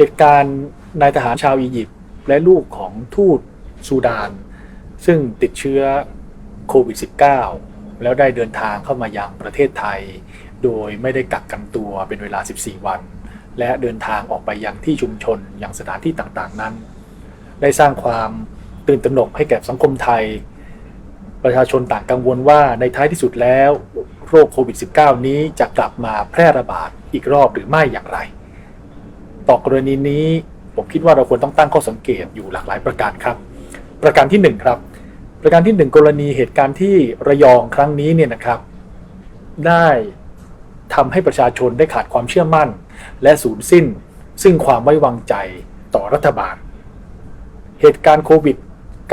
เหตุการณ์นายทหารชาวอียิปต์และลูกของทูตซูดาน ซึ่งติดเชื้อโควิด -19 แล้วได้เดินทางเข้ามายังประเทศไทย โดยไม่ได้กักกันตัวเป็นเวลา 14 วัน และเดินทางออกไปยังที่ชุมชนอย่างสถานที่ต่างๆนั้น ได้สร้างความตื่นตระหนกให้แก่สังคมไทย ประชาชนต่างกังวลว่าในท้ายที่สุดแล้ว โรคโควิด -19 นี้จะกลับมาแพร่ระบาดอีกรอบหรือไม่อย่างไร ต่อกรณีนี้ ผมคิดว่าเราควรต้องตั้งข้อสังเกตอยู่หลากหลายประการครับ ประการที่1ครับประการที่ 1 กรณีเหตุการณ์ที่ระยองครั้งนี้เนี่ยนะครับ ได้ทำให้ประชาชนได้ขาดความเชื่อมั่น และสูญสิ้น ซึ่งความไว้วางใจต่อรัฐบาล เหตุการณ์โควิด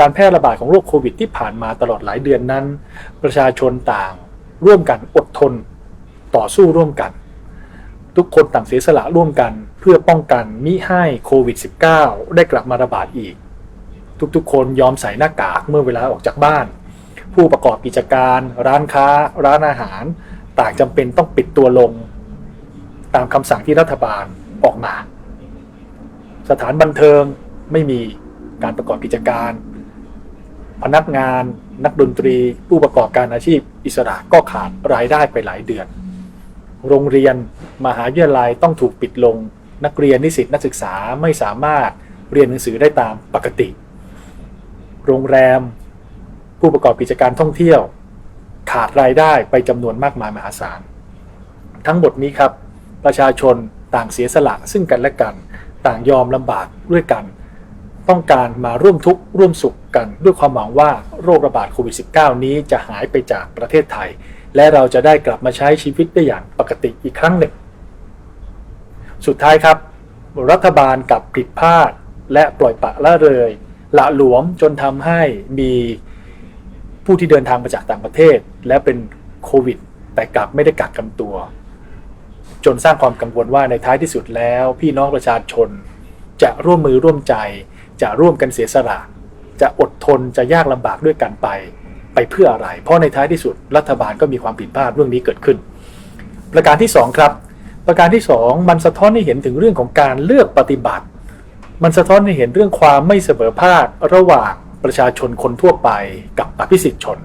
การแพร่ระบาดของโรคโควิดที่ผ่านมาตลอดหลายเดือนนั้น ประชาชนต่างร่วมกันอดทน ต่อสู้ร่วมกัน ทุกคนต่างเสียสละร่วมกันเพื่อป้องกันมิให้โควิด -19 ได้กลับมาระบาดอีก ทุกๆ คนยอมใส่หน้ากากเมื่อเวลาออกจากบ้าน ผู้ประกอบกิจการ ร้านค้า ร้านอาหาร ต่างจำเป็นต้องปิดตัวลง ตามคำสั่งที่รัฐบาลออกมา สถานบันเทิงไม่มีการประกอบกิจการ พนักงาน นักดนตรี ผู้ประกอบการอาชีพ อิสระก็ขาดรายได้ไปหลายเดือน โรงเรียน มหาวิทยาลัยต้องถูกปิดลง นักเรียนนิสิตนักศึกษาไม่สามารถเรียนหนังสือได้ตามปกติ โรงแรม ผู้ประกอบกิจการท่องเที่ยว ขาดรายได้ไปจำนวนมากมายมหาศาล ทั้งหมดนี้ครับ ประชาชนต่างเสียสละซึ่งกันและกัน ต่างยอมลำบากด้วยกัน ต้องการมาร่วมทุกข์ร่วมสุขกัน ด้วยความหวังว่าโรคระบาดโควิด -19 นี้จะหายไปจากประเทศไทย และเราจะได้กลับมาใช้ชีวิตได้อย่างปกติอีกครั้งหนึ่ง สุดท้ายครับ รัฐบาลกับผิดพลาดและปล่อยปะละเลย ละหลวมจนทำให้มีผู้ที่เดินทางมาจากต่างประเทศ และเป็นโควิด แต่กลับไม่ได้กักกันตัว จนสร้างความกังวลว่าในท้ายที่สุดแล้ว พี่น้องประชาชน จะร่วมมือร่วมใจ จะร่วมกันเสียสละ จะอดทนจะยากลำบากด้วยกันไป ไปเพื่ออะไร เพราะในท้ายที่สุดรัฐบาลก็มีความผิดพลาดเรื่องนี้เกิดขึ้น ประการที่ 2 ครับ ประการที่ 2 มันสะท้อนให้เห็นถึงเรื่องของการเลือกปฏิบัติ มันสะท้อนให้เห็นเรื่องความไม่เสมอภาคระหว่างประชาชนคนทั่วไปกับอภิสิทธิชน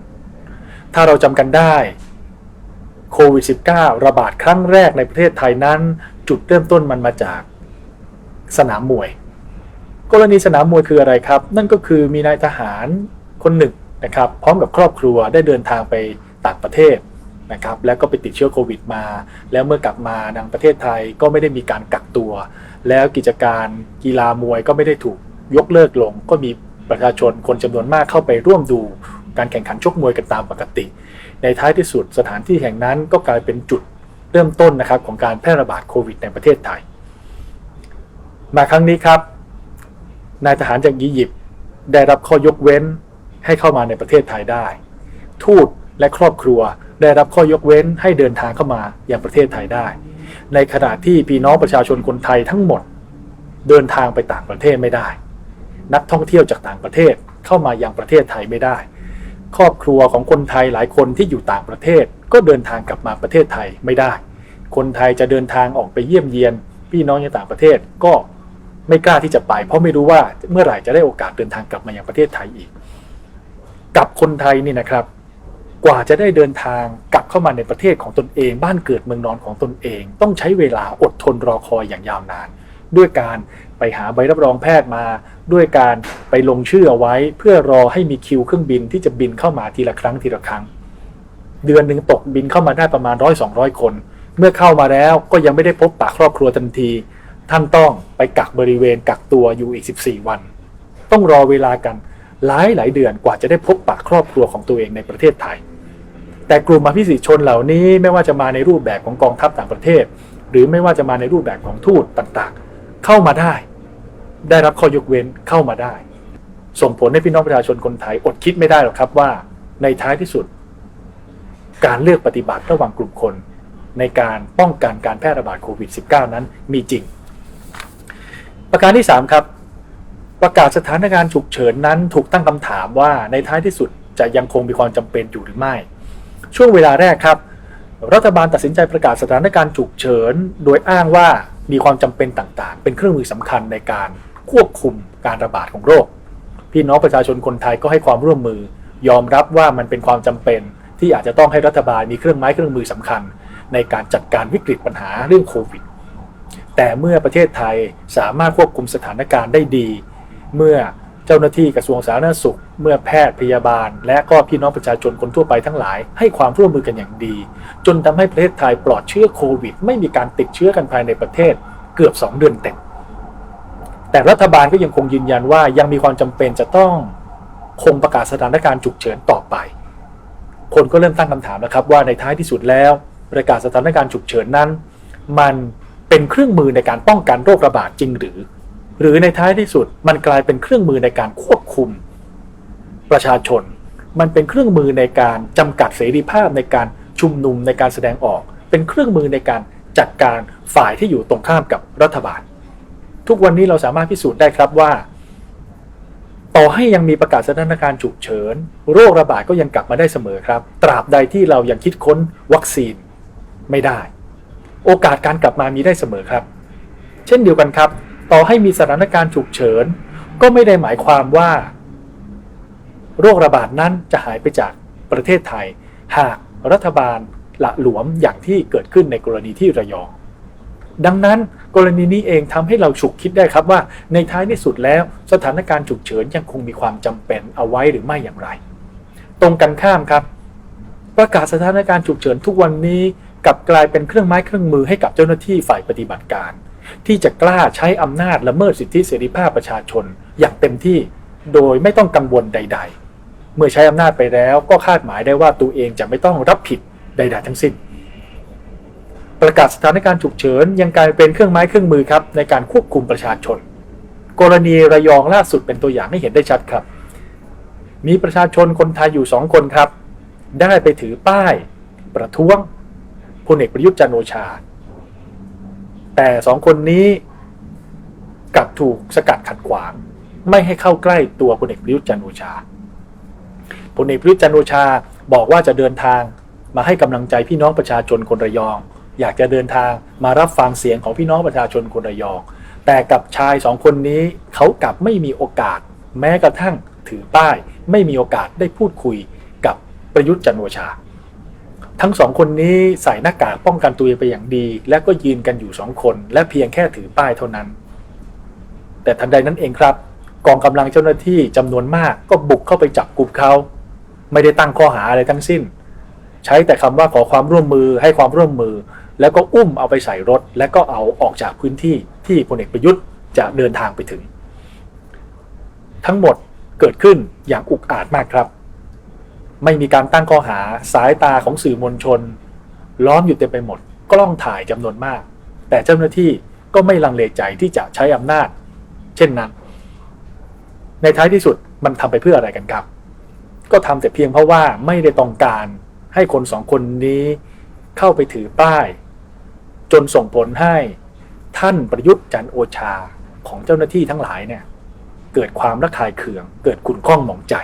ถ้าเราจำกันได้โควิด -19 ระบาดครั้งแรกในประเทศไทยนั้น จุดเริ่มต้นมันมาจากสนามมวย กรณีสนามมวยคืออะไรครับ นั่นก็คือมีนายทหารคนหนึ่งนะครับ พร้อมกับครอบครัวได้เดินทางไปต่างประเทศ นะครับแล้วก็ไปติดเชื้อโควิดมา แล้วเมื่อกลับมาดังประเทศไทยก็ไม่ได้มีการกักตัว แล้วกิจการกีฬามวยก็ไม่ได้ถูกยกเลิกลง ก็มีประชาชนคนจำนวนมากเข้าไปร่วมดูการแข่งขันชกมวยกันตามปกติ ในท้ายที่สุดสถานที่แห่งนั้นก็กลายเป็นจุดเริ่มต้นนะครับของการแพร่ระบาดโควิดในประเทศไทย มาครั้งนี้ครับนายทหารจากอียิปต์ได้รับข้อยกเว้นให้เข้ามาในประเทศไทยได้ ทูตและครอบครัว ได้รับข้อยกเว้นให้เดินทางเข้ามาอย่างประเทศไทยได้ ในขณะที่พี่น้องประชาชนคนไทยทั้งหมด เดินทางไปต่างประเทศไม่ได้ นักท่องเที่ยวจากต่างประเทศเข้ามายังประเทศไทยไม่ได้ ครอบครัวของคนไทยหลายคนที่อยู่ต่างประเทศ ก็เดินทางกลับมาประเทศไทยไม่ได้ คนไทยจะเดินทางออกไปเยี่ยมเยียน พี่น้องในต่างประเทศก็ไม่กล้าที่จะไป เพราะไม่รู้ว่าเมื่อไหร่จะได้โอกาสเดินทางกลับมายังประเทศไทยอีก กับคนไทยนี่นะครับ กว่าจะได้เดินทางกลับเข้ามาในประเทศของตนเอง บ้านเกิดเมืองนอนของตนเอง ต้องใช้เวลาอดทนรอคอยอย่างยาวนาน ด้วยการไปหาใบรับรองแพทย์มา ด้วยการไปลงชื่อเอาไว้ เพื่อรอให้มีคิวเครื่องบินที่จะบินเข้ามาทีละครั้งทีละครั้ง เดือนหนึ่งตกบินเข้ามาได้ประมาณร้อยสองร้อยคน เมื่อเข้ามาแล้วก็ยังไม่ได้พบปะครอบครัวทันที ท่านต้องไปกักบริเวณกักตัวอยู่อีก 14 วัน ต้องรอเวลากันหลายหลายเดือนกว่าจะได้พบปะครอบครัวของตัวเองในประเทศไทย แต่กลุ่มอภิสิทธิชนเหล่านี้ไม่ว่าจะมาในรูปแบบของกองทัพต่างประเทศ หรือไม่ว่าจะมาในรูปแบบของทูตต่างๆ เข้ามาได้ ได้รับข้อยกเว้นเข้ามาได้ ส่งผลให้พี่น้องประชาชนคนไทยอดคิดไม่ได้หรอกครับว่าในท้ายที่สุด การเลือกปฏิบัติระหว่างกลุ่มคน ในการป้องกันการแพร่ระบาดโควิด -19 นั้นมีจริง ประการที่ 3 ครับ ประกาศสถานการณ์ฉุกเฉินนั้นถูกตั้งคำถามว่าในท้ายที่สุดจะยังคงมีความจำเป็นอยู่หรือไม่ ช่วงเวลาแรกครับ รัฐบาลตัดสินใจประกาศสถานการณ์ฉุกเฉิน โดยอ้างว่ามีความจำเป็นต่างๆ เป็นเครื่องมือสำคัญในการควบคุมการระบาดของโรค พี่น้องประชาชนคนไทยก็ให้ความร่วมมือ ยอมรับว่ามันเป็นความจำเป็น ที่อาจจะต้องให้รัฐบาลมีเครื่องไม้เครื่องมือสำคัญ ในการจัดการวิกฤตปัญหาเรื่องโควิด แต่เมื่อประเทศไทยสามารถควบคุมสถานการณ์ได้ดี เมื่อ จ้าหน้าที่กระทรวงสาธารณสุข เมื่อแพทย์พยาบาล และก็พี่น้องประชาชนคนทั่วไปทั้งหลาย ให้ความร่วมมือกันอย่างดี จนทำให้ประเทศไทยปลอดเชื้อโควิด ไม่มีการติดเชื้อกันภายในประเทศเกือบ 2 เดือนเต็มแต่รัฐบาลก็ยังคงยืนยันว่ายังมีความจำเป็นจะต้องคงประกาศสถานการณ์ฉุกเฉินต่อไป คนก็เริ่มตั้งคำถามแล้วครับว่าในท้ายที่สุดแล้ว ประกาศสถานการณ์ฉุกเฉินนั้น มันเป็นเครื่องมือในการป้องกันโรคระบาดจริงหรือ หรือในท้ายที่สุดมันกลายเป็นเครื่องมือในการควบคุมประชาชน มันเป็นเครื่องมือในการจำกัดเสรีภาพในการชุมนุมในการแสดงออก เป็นเครื่องมือในการจัดการฝ่ายที่อยู่ตรงข้ามกับรัฐบาล ทุกวันนี้เราสามารถพิสูจน์ได้ครับว่า ต่อให้ยังมีประกาศสถานการณ์ฉุกเฉิน โรคระบาดก็ยังกลับมาได้เสมอครับ ตราบใดที่เรายังคิดค้นวัคซีนไม่ได้ โอกาสการกลับมามีได้เสมอครับ เช่นเดียวกันครับ ต่อให้มีสถานการณ์ฉุกเฉิน ก็ไม่ได้หมายความว่า โรคระบาดนั้นจะหายไปจากประเทศไทย หากรัฐบาลละหลวมอย่างที่เกิดขึ้นในกรณีที่ระยอง ดังนั้นกรณีนี้เองทำให้เราฉุกคิดได้ครับว่า ในท้ายที่สุดแล้วสถานการณ์ฉุกเฉินยังคงมีความจำเป็นเอาไว้หรือไม่อย่างไร ตรงกันข้ามครับ ประกาศสถานการณ์ฉุกเฉินทุกวันนี้กลับกลายเป็นเครื่องไม้เครื่องมือให้กับเจ้าหน้าที่ฝ่ายปฏิบัติการ ที่จะกล้าใช้อำนาจละเมิดสิทธิเสรีภาพประชาชน อย่างเต็มที่โดยไม่ต้องกังวลใด ๆ เมื่อใช้อำนาจไปแล้วก็คาดหมายได้ว่าตัวเองจะไม่ต้องรับผิดใด ๆ ทั้งสิ้น ประกาศสถานการณ์ฉุกเฉินยังกลายเป็นเครื่องไม้เครื่องมือครับในการควบคุมประชาชน กรณีระยองล่าสุดเป็นตัวอย่างให้เห็นได้ชัดครับ มีประชาชนคนไทยอยู่สองคนครับ ได้ไปถือป้าย ประท้วงพลเอกประยุทธ์จันโอชา แต่สองคนนี้กลับถูกสกัดขัดขวาง ไม่ให้เข้าใกล้ตัวพลเอกประยุทธ์จันโอชาพลเอกประยุทธ์จันโอชาบอกว่าจะเดินทางมาให้กำลังใจพี่น้องประชาชนคนระยอง อยากจะเดินทางมารับฟังเสียงของพี่น้องประชาชนคนระยอง แต่กับชายสองคนนี้เขากลับไม่มีโอกาส แม้กระทั่งถือป้าย ไม่มีโอกาสได้พูดคุยกับประยุทธ์จันโอชา ทั้งสองคนนี้ใส่หน้ากากป้องกันตัวเองไปอย่างดี และก็ยืนกันอยู่สองคน และเพียงแค่ถือป้ายเท่านั้น แต่ทันใดนั้นเองครับ กองกำลังเจ้าหน้าที่จำนวนมากก็บุกเข้าไปจับกลุ่มเขาไม่ได้ตั้งข้อหาอะไรทั้งสิ้น ใช้แต่คำว่าขอความร่วมมือให้ความร่วมมือ แล้วก็อุ้มเอาไปใส่รถ และก็เอาออกจากพื้นที่ที่พลเอกประยุทธ์จะเดินทางไปถึง ทั้งหมดเกิดขึ้นอย่างอุกอาจมากครับ ไม่มีการตั้งข้อหาสายตาของสื่อมวลชน ล้อมอยู่เต็มไปหมด กล้องถ่ายจำนวนมาก แต่เจ้าหน้าที่ก็ไม่ลังเลใจที่จะใช้อำนาจ เช่นนั้น ในท้ายที่สุดมันทำไปเพื่ออะไรกันครับ ก็ทำแต่เพียงเพราะว่าไม่ได้ต้องการให้คนสองคนนี้เข้าไปถือป้าย จนส่งผลให้ท่านประยุทธ์จันโอชาของเจ้าหน้าที่ทั้งหลายเนี่ยเกิดความระคายเคือง เกิดขุ่นข้องหมองใจ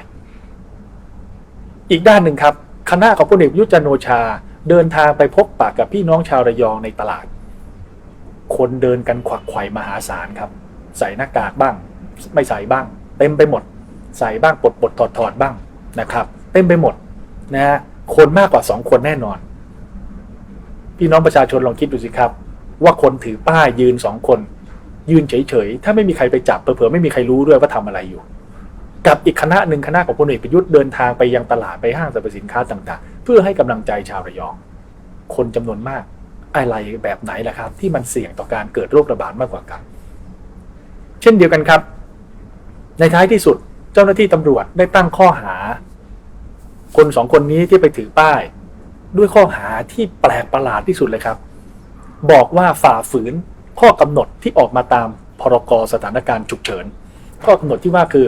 อีกด้านหนึ่งครับ คณะของพลเอกประยุทธ์จันโอชา เดินทางไปพบปะกับพี่น้องชาวระยองในตลาด คนเดินกันขวักไขว่มหาศาลครับ ใส่หน้ากากบ้าง ไม่ใส่บ้าง เต็มไปหมด ใส่บ้างปลดปลดถอดถอดบ้างนะครับ เต็มไปหมดนะฮะคนมากกว่าสองคนแน่นอน พี่น้องประชาชนลองคิดดูสิครับ ว่าคนถือป้ายยืนสองคน ยืนเฉยๆถ้าไม่มีใครไปจับเผื่อๆไม่มีใครรู้ด้วยว่าทำอะไรอยู่ กับอีกคณะหนึ่งคณะของพลเอกประยุทธ์เดินทางไปยังตลาดไปห้างสรรพสินค้าต่างๆ เพื่อให้กำลังใจชาวระยอง คนจำนวนมากอะไรแบบไหนล่ะครับ ที่มันเสี่ยงต่อการเกิดโรคระบาดมากกว่ากัน เช่นเดียวกันครับ ในท้ายที่สุดเจ้าหน้าที่ตำรวจได้ตั้งข้อหา คนสองคนนี้ที่ไปถือป้าย ด้วยข้อหาที่แปลกประหลาดที่สุดเลยครับ บอกว่าฝ่าฝืนข้อกำหนดที่ออกมาตามพรกสถานการณ์ฉุกเฉินข้อกำหนดที่ว่าคือ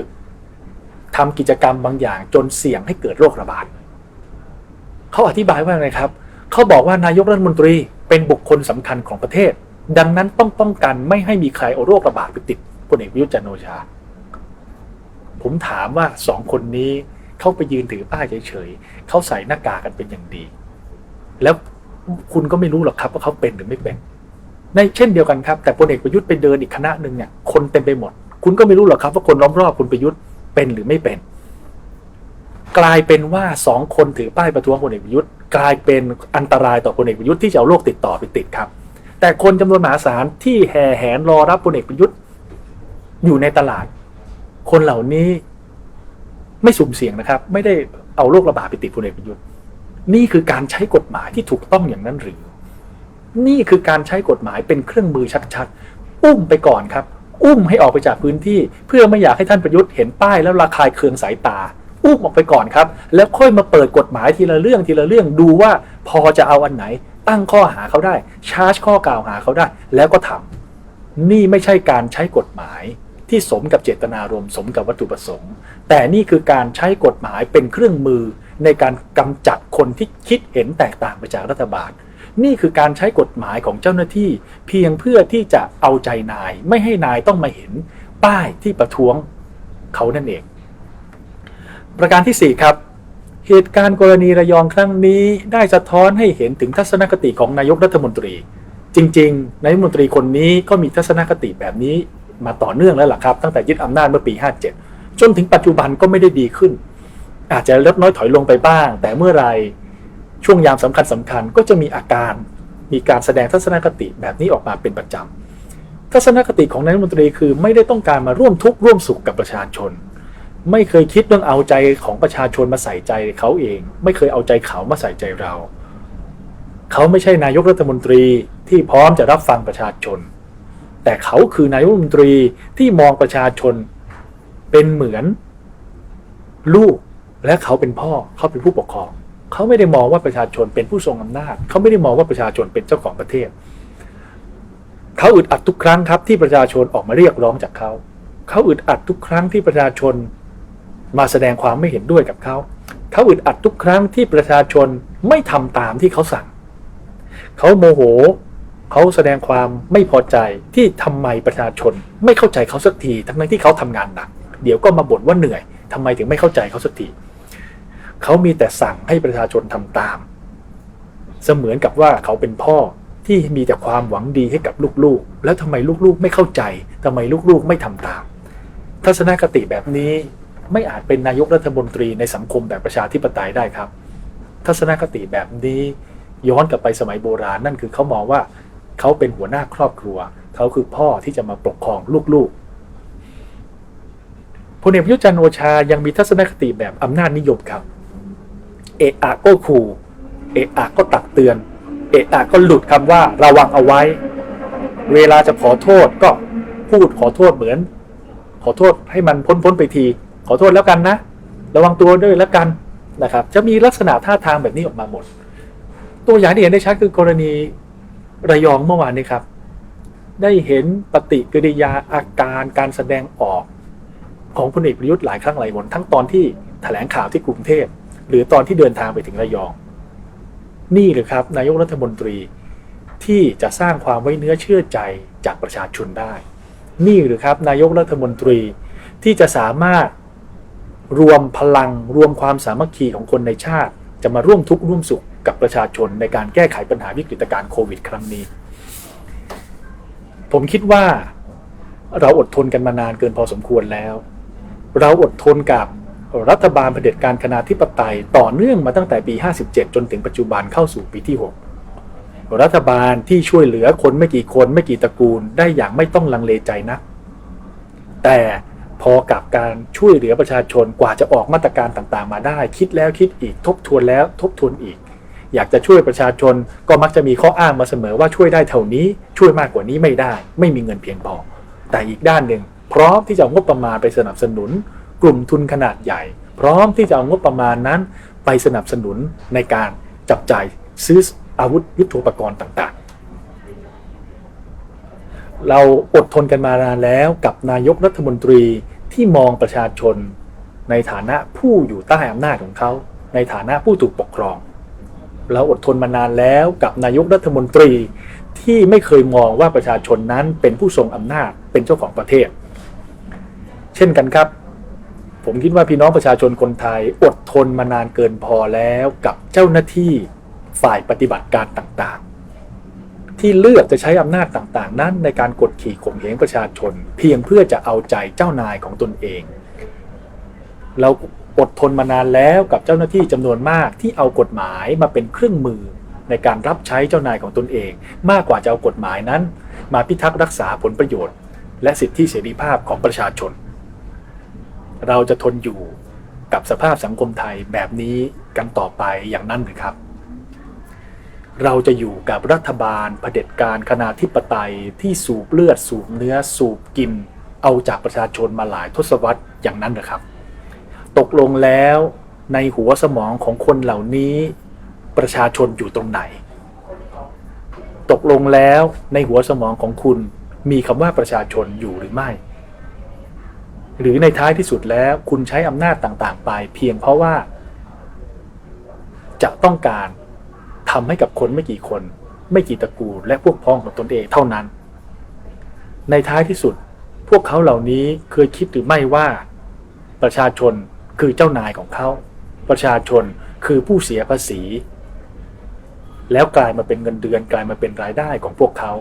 ทำกิจกรรมบางอย่างจนเสี่ยงให้เกิดโรคระบาดเขาอธิบายว่าไงครับเขาบอกว่านายกรัฐมนตรีเป็นบุคคลสำคัญของประเทศ ดังนั้นต้องป้องกันไม่ให้มีใครเอาโรคระบาดไปติดพลเอกประยุทธ์จันโอชา ผมถามว่าสองคนนี้เขาไปยืนถือป้ายเฉยๆเขาใส่หน้ากากกันเป็นอย่างดี แล้วคุณก็ไม่รู้หรอกครับว่าเขาเป็นหรือไม่เป็น ในเช่นเดียวกันครับ แต่พลเอกประยุทธ์ไปเดินอีกคณะหนึ่งเนี่ยคนเต็มไปหมด คุณก็ไม่รู้หรอกครับว่าคนล้อมรอบคุณประยุทธ์ เป็นหรือไม่เป็น กลายเป็นว่าสองคนถือป้ายประท้วงพลเอกประยุทธ์กลายเป็นอันตรายต่อพลเอกประยุทธ์ที่จะเอาโรคติดต่อไปติดครับ แต่คนจำนวนมหาศาลที่แห่แหนรอรับพลเอกประยุทธ์อยู่ในตลาด คนเหล่านี้ไม่สุ่มเสี่ยงนะครับ ไม่ได้เอาโรคระบาดไปติดพลเอกประยุทธ์ นี่คือการใช้กฎหมายที่ถูกต้องอย่างนั้นหรือ นี่คือการใช้กฎหมายเป็นเครื่องมือชัดๆอุ้มไปก่อนครับ อุ้มให้ออกไปจากพื้นที่ เพื่อไม่อยากให้ท่านประยุทธ์เห็นป้ายแล้วระคายเคืองสายตา อุ้มออกไปก่อนครับ แล้วค่อยมาเปิดกฎหมายทีละเรื่องทีละเรื่องดูว่าพอจะเอาอันไหน ตั้งข้อหาเขาได้ ชาร์จข้อกล่าวหาเขาได้ แล้วก็ทำนี่ไม่ใช่การใช้กฎหมายที่สมกับเจตนารมณ์สมกับวัตถุประสงค์ แต่นี่คือการใช้กฎหมายเป็นเครื่องมือในการกำจัดคนที่คิดเห็นแตกต่างไปจากรัฐบาล นี่คือการใช้กฎหมายของเจ้าหน้าที่ เพียงเพื่อที่จะเอาใจนาย ไม่ให้นายต้องมาเห็นป้ายที่ประท้วงเขานั่นเอง ประการที่ 4 ครับ เหตุการณ์กรณีระยองครั้งนี้ได้สะท้อนให้เห็นถึงทัศนคติของนายกรัฐมนตรี จริงๆนายกรัฐมนตรีคนนี้ก็มีทัศนคติแบบนี้มาต่อเนื่องแล้วล่ะครับ ตั้งแต่ยึดอำนาจเมื่อปี 57 จนถึงปัจจุบันก็ไม่ได้ดีขึ้น อาจจะลดน้อยถอยลงไปบ้าง แต่เมื่อไร ช่วงยามสำคัญสำคัญก็จะมีอาการมีการแสดงทัศนคติแบบนี้ออกมาเป็นประจำทัศนคติของนายรัฐมนตรีคือไม่ได้ต้องการมาร่วมทุกข์ร่วมสุขกับประชาชน ไม่เคยคิดเรื่องเอาใจของประชาชนมาใส่ใจเขาเอง ไม่เคยเอาใจเขามาใส่ใจเรา เขาไม่ใช่นายกรัฐมนตรีที่พร้อมจะรับฟังประชาชน แต่เขาคือนายกรัฐมนตรีที่มองประชาชนเป็นเหมือนลูกและเขาเป็นพ่อเขาเป็นผู้ปกครอง เขาไม่ได้มองว่าประชาชนเป็นผู้ทรงอำนาจ เขาไม่ได้มองว่าประชาชนเป็นเจ้าของประเทศ เขาอึดอัดทุกครั้งครับที่ประชาชนออกมาเรียกร้องจากเขา เขาอึดอัดทุกครั้งที่ประชาชนมาแสดงความไม่เห็นด้วยกับเขา เขาอึดอัดทุกครั้งที่ประชาชนไม่ทำตามที่เขาสั่ง เขาโมโห เขาแสดงความไม่พอใจที่ทำไมประชาชนไม่เข้าใจเขาสักที ทั้งที่เขาทำงานหนัก เดี๋ยวก็มาบ่นว่าเหนื่อยทำไมถึงไม่เข้าใจเขาสักที เขามีแต่สั่งให้ประชาชนทำตาม เสมือนกับว่าเขาเป็นพ่อที่มีแต่ความหวังดีให้กับลูกๆ แล้วทำไมลูกๆ ไม่เข้าใจทำไมลูกๆ ไม่ทำตาม ทัศนคติแบบนี้ไม่อาจเป็นนายกรัฐมนตรีในสังคมแบบประชาธิปไตยได้ครับ ทัศนคติแบบนี้ย้อนกลับไปสมัยโบราณนั่นคือเขามองว่าเขาเป็นหัวหน้าครอบครัว เขาคือพ่อที่จะมาปกครองลูกๆพลเอกประยุทธ์จันทร์โอชายังมีทัศนคติแบบอำนาจนิยมครับ เอะอะก็ขู่ เอะอะก็ตักเตือน เอะอะก็หลุดคำว่าระวังเอาไว้ เวลาจะขอโทษก็พูดขอโทษเหมือน ขอโทษให้มันพ้นพ้นๆไปที ขอโทษแล้วกันนะ ระวังตัวด้วยแล้วกันนะครับ จะมีลักษณะท่าทางแบบนี้ออกมาหมด ตัวอย่างที่เห็นได้ชัดคือกรณีระยองเมื่อวานนี้ครับ ได้เห็นปฏิกิริยาอาการการแสดงออกของพลเอกประยุทธ์หลายครั้งหลายหนทั้งตอนที่แถลงข่าวที่กรุงเทพ หรือตอนที่เดินทางไปถึงระยอง นี่หรือครับนายกรัฐมนตรีที่จะสร้างความไว้เนื้อเชื่อใจจากประชาชนได้ นี่หรือครับนายกรัฐมนตรีที่จะสามารถรวมพลังรวมความสามัคคีของคนในชาติ จะมาร่วมทุกข์ร่วมสุขกับประชาชนในการแก้ไขปัญหาวิกฤตการโควิด ครั้งนี้ ผมคิดว่าเราอดทนกันมานานเกินพอสมควรแล้ว เราอดทนกับ รัฐบาลเผด็จการคณะธิปไตยต่อเนื่องมาตั้งแต่ปี 57 จนถึงปัจจุบันเข้าสู่ปีที่ 6 รัฐบาลที่ช่วยเหลือคนไม่กี่คนไม่กี่ตระกูลได้อย่างไม่ต้องลังเลใจนะแต่พอกับการช่วยเหลือประชาชนกว่าจะออกมาตรการต่างๆ มาได้ คิดแล้วคิดอีกทบทวนแล้วทบทวนอีก อยากจะช่วยประชาชนก็มักจะมีข้ออ้างมาเสมอว่าช่วยได้เท่านี้ช่วยมากกว่านี้ไม่ได้ ไม่มีเงินเพียงพอ แต่อีกด้านหนึ่งพร้อมที่จะงบประมาณไปสนับสนุน กลุ่มทุนขนาดใหญ่ พร้อมที่จะเอางบประมาณนั้น ไปสนับสนุนในการจับจ่ายซื้ออาวุธยุทโธปกรณ์ต่างๆ เราอดทนกันมานานแล้วกับนายกรัฐมนตรีที่มองประชาชน ในฐานะผู้อยู่ใต้อำนาจของเขา ในฐานะผู้ถูกปกครอง เราอดทนมานานแล้วกับนายกรัฐมนตรีที่ไม่เคยมองว่าประชาชนนั้นเป็นผู้ทรงอำนาจเป็นเจ้าของประเทศ เช่นกันครับ ผมคิดว่าพี่น้องประชาชนคนไทยอดทนมานานเกินพอแล้วกับเจ้าหน้าที่ฝ่ายปฏิบัติการต่างๆ ที่เลือกจะใช้อำนาจต่างๆ นั้นในการกดขี่ข่มเหงประชาชน เพียงเพื่อจะเอาใจเจ้านายของตนเอง เราอดทนมานานแล้วกับเจ้าหน้าที่จำนวนมากที่เอากฎหมายมาเป็นเครื่องมือในการรับใช้เจ้านายของตนเอง มากกว่าจะเอากฎหมายนั้น มาพิทักษ์รักษาผลประโยชน์ และสิทธิเสรีภาพของประชาชน เราจะทนอยู่กับสภาพสังคมไทยแบบนี้กันต่อไปอย่างนั้นหรือครับ เราจะอยู่กับรัฐบาลเผด็จการคณาธิปไตยที่สูบเลือดสูบเนื้อสูบกิน เอาจากประชาชนมาหลายทศวรรษอย่างนั้นหรือครับ ตกลงแล้วในหัวสมองของคนเหล่านี้ ประชาชนอยู่ตรงไหน ตกลงแล้วในหัวสมองของคุณมีคำว่าประชาชนอยู่หรือไม่ หรือในท้ายที่สุดแล้วคุณใช้อำนาจต่างๆ ไป เพียงเพราะว่า จะต้องการทำให้กับคนไม่กี่คน ไม่กี่ตระกูล และพวกพ้องของตนเองเท่านั้น ในท้ายที่สุด พวกเขาเหล่านี้เคยคิดหรือไม่ว่า ประชาชนคือเจ้านายของเขา ประชาชนคือผู้เสียภาษี แล้วกลายมาเป็นเงินเดือนกลายมาเป็นรายได้ของพวกเขา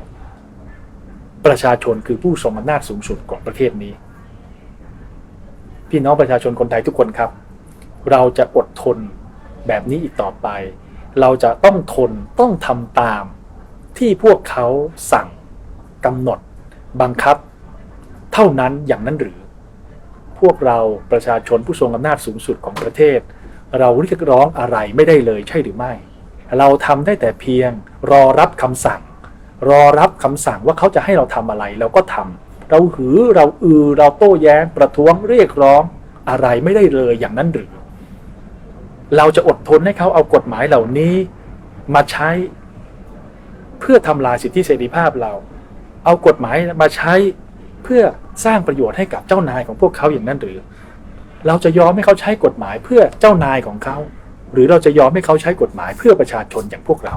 ประชาชนคือผู้ทรงอำนาจสูงสุดของประเทศนี้ พี่น้องประชาชนคนไทยทุกคนครับ เราจะอดทนแบบนี้อีกต่อไป เราจะต้องทนต้องทำตามที่พวกเขาสั่งกำหนด บังคับ เท่านั้นอย่างนั้นหรือ พวกเราประชาชนผู้ทรงอำนาจสูงสุดของประเทศ เราเรียกร้องอะไรไม่ได้เลยใช่หรือไม่ เราทำได้แต่เพียงรอรับคำสั่ง รอรับคำสั่งว่าเขาจะให้เราทำอะไรเราก็ทำ เราหือเราอือเราโต้แย้งประท้วงเรียกร้องอะไรไม่ได้เลยอย่างนั้นหรือ เราจะอดทนให้เขาเอากฎหมายเหล่านี้มาใช้ เพื่อทำลายสิทธิเสรีภาพเรา เอากฎหมายมาใช้เพื่อสร้างประโยชน์ให้กับเจ้านายของพวกเขาอย่างนั้นหรือ เราจะยอมให้เขาใช้กฎหมายเพื่อเจ้านายของเขา หรือเราจะยอมให้เขาใช้กฎหมายเพื่อประชาชนอย่างพวกเรา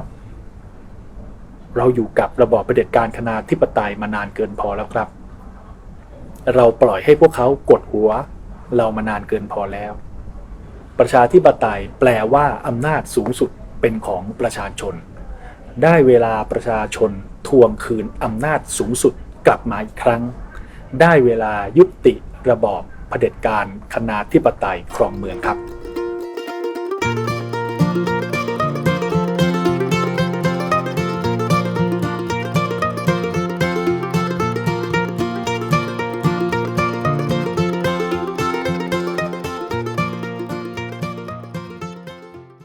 เราอยู่กับระบอบเผด็จการคณาธิปไตยมานานเกินพอแล้วครับ เราปล่อยให้พวกเขากดหัว เรามานานเกินพอแล้ว ประชาธิปไตยแปลว่าอำนาจสูงสุดเป็นของประชาชน ได้เวลาประชาชนทวงคืนอำนาจสูงสุดกลับมาอีกครั้ง ได้เวลายุติระบอบเผด็จการคณาธิปไตยครองเมืองครับ